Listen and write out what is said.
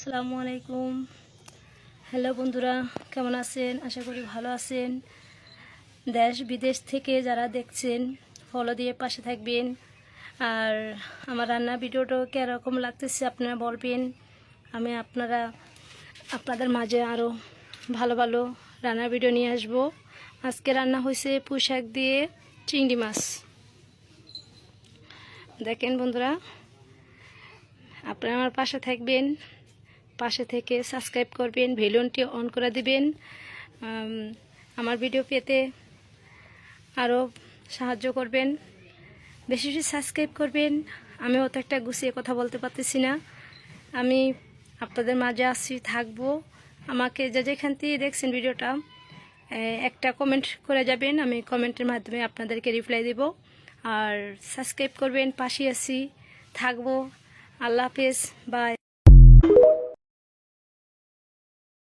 আসসালামু আলাইকুম। হ্যালো বন্ধুরা, কেমন আছেন? আশা করি ভালো আছেন। দেশ বিদেশ থেকে যারা দেখছেন ফলো দিয়ে পাশে থাকবেন। আর আমার রান্না ভিডিওটা কীরকম লাগতেছে আপনারা বলবেন। আমি আপনারা, আপনাদের মাঝে আরও ভালো ভালো রান্নার ভিডিও নিয়ে আসব। আজকে রান্না হয়েছে পুঁইশাক দিয়ে চিংড়ি মাছ। দেখেন বন্ধুরা, আপনারা আমার পাশে থাকবেন। পাশে থেকে সাবস্ক্রাইব করবেন, ভেলুনটি অন করে দিবেন। আমার ভিডিও পেতে আরও সাহায্য করবেন। বেশি বেশি সাবস্ক্রাইব করবেন। আমি অত একটা গুছিয়ে কথা বলতে পারতেছি না। আমি আপনাদের মাঝে আসছি থাকব। আমাকে যে যেখান থেকে দেখছেন ভিডিওটা একটা কমেন্ট করে যাবেন। আমি কমেন্টের মাধ্যমে আপনাদেরকে রিপ্লাই দেব। আর সাবস্ক্রাইব করবেন, পাশে আসি থাকব। আল্লাহ হাফেজ বাই